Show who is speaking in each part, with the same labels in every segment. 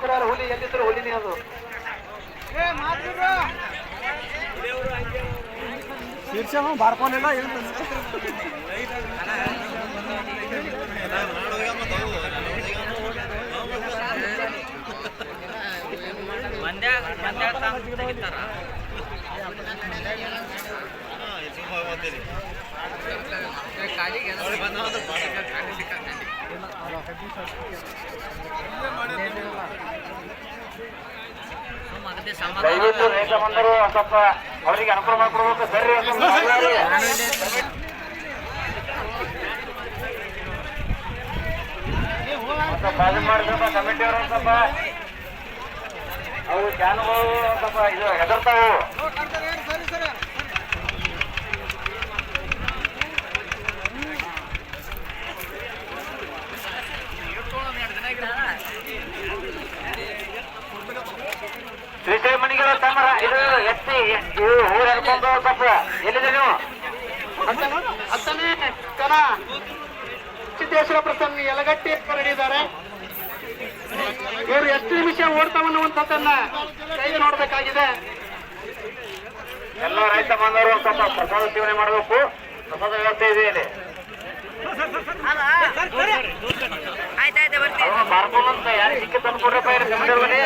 Speaker 1: ಶುಕ್ರವಾರ ಹುಲಿ ಎಲ್ಲಿದ್ರು ಹುಲಿನೇ ಅದು.
Speaker 2: ಶೀರ್ಷ ಬಾರ್ಕೊಂಡಿಲ್ಲ
Speaker 3: ತೆಗಿತಾರ
Speaker 1: ದಯವಿಟ್ಟು ರೈತ ಬಂದರು ಸ್ವಲ್ಪ ಅವರಿಗೆ ಅನುಕೂಲ ಮಾಡಿಕೊಡ್ಬೇಕು, ಬರ್ರಿ ಇದು. ಮಾಡಿದ್ರಪ್ಪ ಕಮಿಟಿ ಅವರು ಸ್ವಲ್ಪ ಅವು ಕ್ಯಾನ್ಗಳು ಸ್ವಲ್ಪ ಇದು ಹೆದರ್ತಾವು ಶ್ರೀಶೈಲ ಮಣಿಗಳ ತಮ್ಮ ಇದು ಎತ್ತಿ ಇದು ಊರು ಹಿಡ್ಕೊಂಡು ಸ್ವಲ್ಪ ಎಲ್ಲಿದೆ ನೀವು ಹತ್ತನೇ ಕಣ ಸಿದ್ದೇಶ್ವರ ಪ್ರಸನ್ನ ಯಲಗಟ್ಟಿ ಹೊರಡಿದ್ದಾರೆ ಇವರು ಎಷ್ಟು ನಿಮಿಷ ಓಡ್ತಾವನ್ನುವಂಥದ್ದನ್ನ ಕೈಗೆ ನೋಡಬೇಕಾಗಿದೆ ಎಲ್ಲ ರೈತ ಬಾಂಧವರು ಒಂದು ಸ್ವಲ್ಪ ಪ್ರಸಾದ ಸೇವನೆ ಮಾಡಬೇಕು ಪ್ರಸಾದ ವ್ಯವಸ್ಥೆ ಇದೆ ಇಲ್ಲಿ ಬಾರ್ಕೊಂಡಂತ ಯಾರು ಸಿಕ್ಕಿ ತಂದು ಕೊಡ್ರಪ್ಪ ಇವ್ರು ಕಮಿಟಿಯವ್ರಿಗೆ.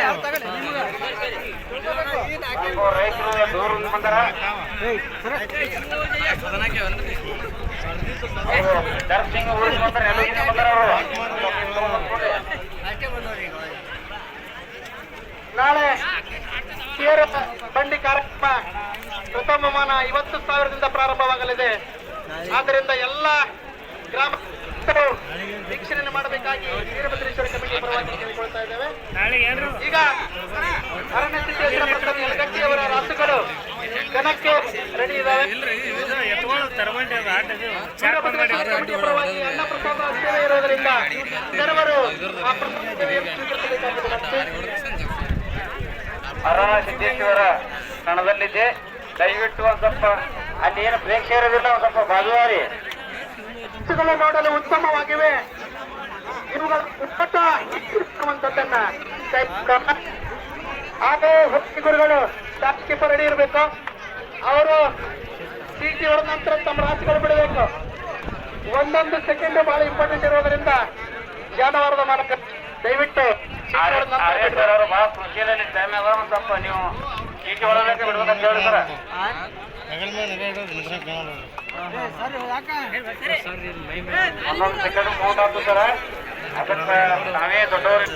Speaker 1: ಅವ್ರು ರೈತರು ದೂರದಿಂದ ಬಂದಾರ ಅವ್ರು ಸಿಂಗ್ ಊರಿಗೆ ಬಂದಾರ ಎಲ್ಲ ಬಂದಾರ ಅವರು. ನಾಳೆ ತೇರ ಬಂಡಿ ಕಾರ್ಯಕ್ರಮ ಪ್ರಥಮ ಮಾನ ಐವತ್ತು ಸಾವಿರದಿಂದ ಪ್ರಾರಂಭವಾಗಲಿದೆ. ಆದ್ದರಿಂದ ಎಲ್ಲ ಗ್ರಾಮ ವೀಕ್ಷಣೆ ಮಾಡಬೇಕಾಗಿ ವೀರಭದ್ರೇಶ್ವರ ಕಮಿಟಿ ಪರವಾಗಿ ಕೇಳಿಕೊಳ್ತಾ ಇದ್ದೇವೆ. ಈಗ ಅರಣ್ಯ ಯಲಗಟ್ಟಿಯವರ ರಾಸುಗಳು ಕಣಕ್ಕೆ ರೆಡಿ ಇದ್ದಾವೆ. ವೀರಭದ್ರೇಶ್ವರ ಕಮಿಟಿಯ ಪರವಾಗಿ ಅನ್ನ ಪ್ರಸಾದ ಸೇವೆ ಇರೋದರಿಂದ ಆ ಪ್ರಸಾದ ಸೇವೆಯನ್ನು ಸ್ವೀಕರಿಸಬೇಕಾಗಿದೆ. ಅರಣ್ಯ ಸಿದ್ದೇಶ್ವರ ಕಣದಲ್ಲಿದೆ. ದಯವಿಟ್ಟು ಒಂದ್ ಸ್ವಲ್ಪ ಅಲ್ಲಿ ಏನು ಪ್ರೇಕ್ಷೆ ಇರೋದಿಲ್ಲ ಒಂದ್ ಸ್ವಲ್ಪ ಬಾಜುವಾರಿ. ವಸ್ತುಗಳು ನೋಡಲು ಉತ್ತಮವಾಗಿವೆ. ಇವುಗಳ ಉಪ್ಪಟ ಇರುವಂತದ್ದನ್ನ ಹಾಗೂ ಗುರುಗಳು ಶಾಸಕಿ ರೆಡಿ ಇರಬೇಕು. ಅವರು ಟಿ ಹೊಡೆದ ನಂತರ ತಮ್ಮ ರಾಶಿಗಳು ಬಿಡಬೇಕು. ಒಂದೊಂದು ಸೆಕೆಂಡ್ ಬಹಳ ಇಂಪಾರ್ಟೆಂಟ್ ಇರೋದ್ರಿಂದ ಜಾನುವಾರದ ಮಾಲಕ ದಯವಿಟ್ಟು.
Speaker 4: ಅವರು ಬಹಳ ಕೃಷಿಯಲ್ಲಿ ಟೈಮ್ ಅದ ಒಂದ್ ಸ್ವಲ್ಪ ನೀವು ಚೀಟಿ ಬಿಡ್ಬೇಕಂತ ಹೇಳಿ ಸರ್ ಒಂದೊಂದು ಸೆಕೆಂಡ್ ಮೂವ್ ಆಗ್ತದೆ ಸರ್. ಅದಕ್ಕೆ ನಾವೇ ದೊಡ್ಡವರು